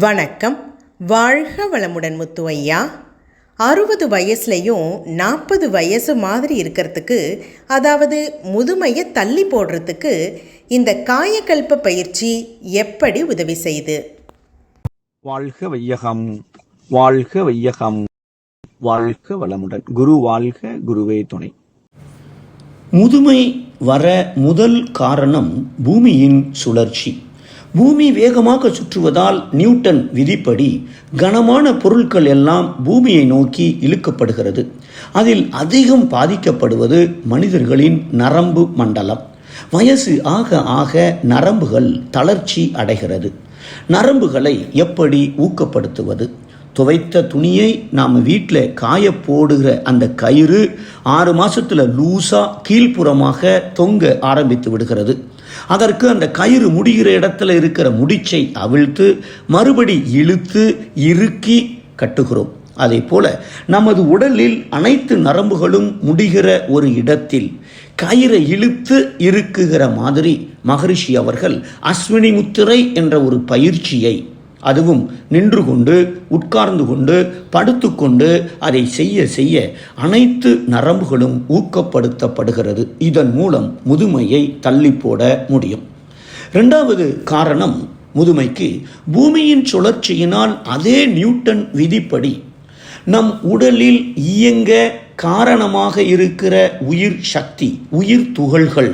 வணக்கம். வாழ்க வளமுடன் முத்து ஐயா அறுபது வயசுலையும் நாற்பது வயசு மாதிரி இருக்கிறதுக்கு அதாவது முதுமையை தள்ளி போடுறதுக்கு இந்த காயக்கல்ப பயிற்சி எப்படி உதவி செய்யுது? வாழ்க வையகம் வாழ்க வையகம் வாழ்க வளமுடன். குரு வாழ்க குருவே துணை. முதுமை வர முதல் காரணம் பூமியின் சுழற்சி. பூமி வேகமாக சுற்றுவதால் நியூட்டன் விதிப்படி கனமான பொருட்கள் எல்லாம் பூமியை நோக்கி இழுக்கப்படுகிறது. அதில் அதிகம் பாதிக்கப்படுவது மனிதர்களின் நரம்பு மண்டலம். வயசு ஆக ஆக நரம்புகள் தளர்ச்சி அடைகிறது. நரம்புகளை எப்படி ஊக்கப்படுத்துவது? துவைத்த துணியை நாம் வீட்டில் காய போடுகிற அந்த கயிறு ஆறு மாதத்தில் லூஸாக கீழ்ப்புறமாக தொங்க ஆரம்பித்து விடுகிறது. அதற்கு அந்த கயிறு முடிகிற இடத்துல இருக்கிற முடிச்சை அவிழ்த்து மறுபடி இழுத்து இறுக்கி கட்டுகிறோம். அதே போல நமது உடலில் அனைத்து நரம்புகளும் முடிகிற ஒரு இடத்தில் கயிறை இழுத்து இருக்குகிற மாதிரி மகரிஷி அவர்கள் அஸ்வினி முத்திரை என்ற ஒரு பயிற்சியை அதுவும் நின்று கொண்டு உட்கார்ந்து கொண்டு படுத்துக்கொண்டு அதை செய்ய செய்ய அனைத்து நரம்புகளும் ஊக்கப்படுத்தப்படுகிறது. இதன் மூலம் முதுமையை தள்ளி போட முடியும். ரெண்டாவது காரணம் முதுமைக்கு பூமியின் சுழற்சியினால் அதே நியூட்டன் விதிப்படி நம் உடலில் இயங்க காரணமாக இருக்கிற உயிர் சக்தி உயிர் துகள்கள்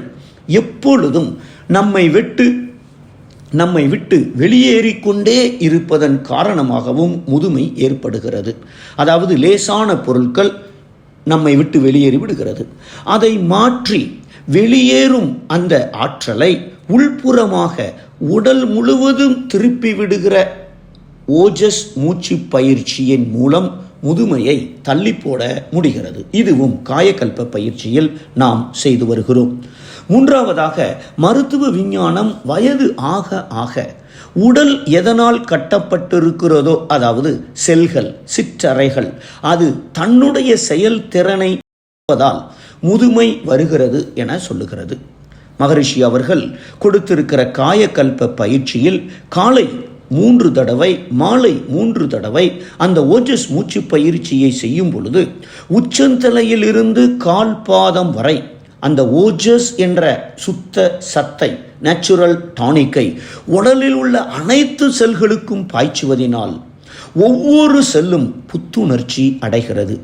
எப்பொழுதும் நம்மை விட்டு நம்மை விட்டு வெளியேறிக்கொண்டே இருப்பதன் காரணமாகவும் முதுமை ஏற்படுகிறது. அதாவது லேசான பொருட்கள் நம்மை விட்டு வெளியேறி விடுகிறது. அதை மாற்றி வெளியேறும் அந்த ஆற்றலை உள்புறமாக உடல் முழுவதும் திருப்பி விடுகிற ஓஜஸ் மூச்சு பயிற்சியின் மூலம் முதுமையை தள்ளி போட முடிகிறது. இதுவும் காயக்கல்ப பயிற்சியில் நாம் செய்து வருகிறோம். மூன்றாவதாக மருத்துவ விஞ்ஞானம் வயது ஆக ஆக உடல் எதனால் கட்டப்பட்டிருக்கிறதோ அதாவது செல்கள் சிற்றறைகள் அது தன்னுடைய செயல்திறனை இழப்பதால் முதுமை வருகிறது என சொல்லுகிறது. மகரிஷி அவர்கள் கொடுத்திருக்கிற காயக்கல்ப பயிற்சியில் காலை மூன்று தடவை மாலை மூன்று தடவை அந்த ஓஜஸ் மூச்சு பயிற்சியை செய்யும் பொழுது உச்சந்தலையிலிருந்து கால் பாதம் வரை அந்த ஓஜஸ் என்ற சுத்த சத்தை நேச்சுரல் டானிக்கை உடலில் உள்ள அனைத்து செல்களுக்கும் பாய்ச்சுவதினால் ஒவ்வொரு செல்லும் புத்துணர்ச்சி அடைகிறது.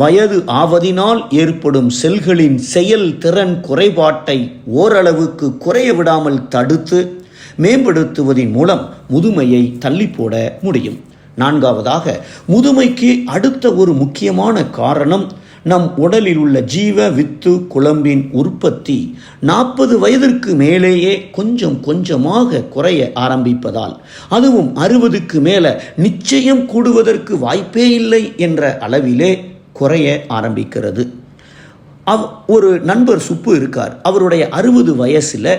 வயது ஆவதினால் ஏற்படும் செல்களின் செயல் திறன் குறைபாட்டை ஓரளவுக்கு குறைய விடாமல் தடுத்து மேம்படுத்துவதன் மூலம் முதுமையை தள்ளி போட முடியும். நான்காவதாக முதுமைக்கு அடுத்த ஒரு முக்கியமான காரணம் நம் உடலில் உள்ள ஜீவ வித்து குழம்பின் உற்பத்தி நாற்பது வயதிற்கு மேலேயே கொஞ்சம் கொஞ்சமாக குறைய ஆரம்பிப்பதால் அதுவும் அறுபதுக்கு மேலே நிச்சயம் கூடுவதற்கு வாய்ப்பே இல்லை என்ற அளவிலே குறைய ஆரம்பிக்கிறது. அவ் ஒரு நண்பர் சுப்பு இருக்கார். அவருடைய அறுபது வயசில்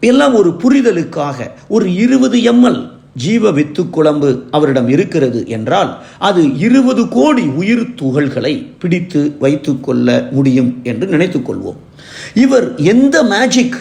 எல்லாம் ஒரு புரிதலுக்காக ஒரு இருபது எம்எல் ஜீவ வித்து குழம்பு அவரிடம் இருக்கிறது என்றால் அது இருபது கோடி உயிர் துகள்களை பிடித்து வைத்துக்கொள்ள முடியும் என்று நினைத்துக்கொள்வோம். இவர் எந்த மேஜிக்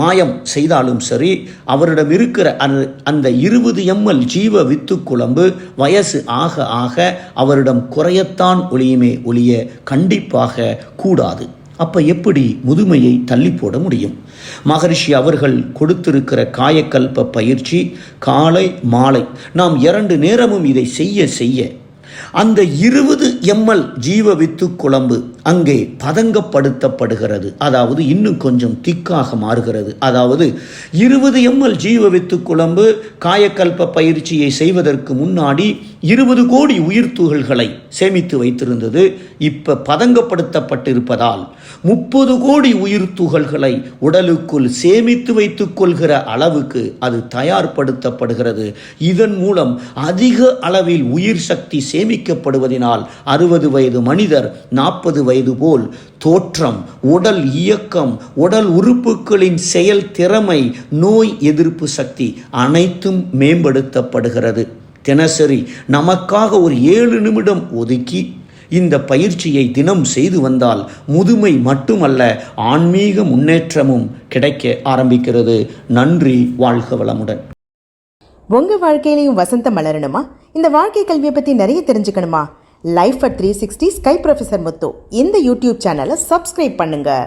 மாயம் செய்தாலும் சரி அவரிடம் இருக்கிற அந்த அந்த இருபது எம்எல் ஜீவ வித்து குழம்பு வயசு ஆக ஆக அவரிடம் குறையத்தான் ஒளியுமே ஒளிய கண்டிப்பாக கூடாது. அப்ப எப்படி முதுமையை தள்ளி போட முடியும்? மகரிஷி அவர்கள் கொடுத்திருக்கிற காயக்கல்ப பயிற்சி காலை மாலை நாம் இரண்டு நேரமும் இதை செய்ய செய்ய அந்த இருபது எம்எல் ஜீவ வித்து குழம்பு அங்கே பதங்கப்படுத்தப்படுகிறது. அதாவது இன்னும் கொஞ்சம் திக்காக மாறுகிறது. அதாவது இருபது எம்எல் ஜீவ வித்து குழம்பு காயக்கல்ப பயிற்சியை செய்வதற்கு முன்னாடி இருபது கோடி உயிர் துகள்களை சேமித்து வைத்திருந்தது. இப்போ பதங்கப்படுத்தப்பட்டிருப்பதால் முப்பது கோடி உயிர் துகள்களை உடலுக்குள் சேமித்து வைத்துக் கொள்கிற அளவுக்கு அது தயார்படுத்தப்படுகிறது. இதன் மூலம் அதிக அளவில் உயிர் சக்தி சேமிக்கப்படுவதனால் அறுபது வயது மனிதர் நாற்பது வயது போல். தோற்றம் உடல் இயக்கம் உடல் உறுப்புகளின் செயல் திறமை நோய் எதிர்ப்பு சக்தி அனைத்தும் மேம்படுத்தப்படுகிறது. தினசரி நமக்காக ஒரு ஏழு நிமிடம் ஒதுக்கி இந்த பயிற்சியை தினம் செய்து வந்தால் முதுமை மட்டுமல்ல ஆன்மீக முன்னேற்றமும் கிடைக்க ஆரம்பிக்கிறது. நன்றி வாழ்க வளமுடன். உங்கள் வாழ்க்கையிலையும் வசந்தம் மலரணுமா? இந்த வாழ்க்கை கல்வியை பற்றி நிறைய தெரிஞ்சுக்கணுமா? Life at three sixty sky professor Muthu இந்த யூடியூப் சேனலை சப்ஸ்கிரைப் பண்ணுங்கள்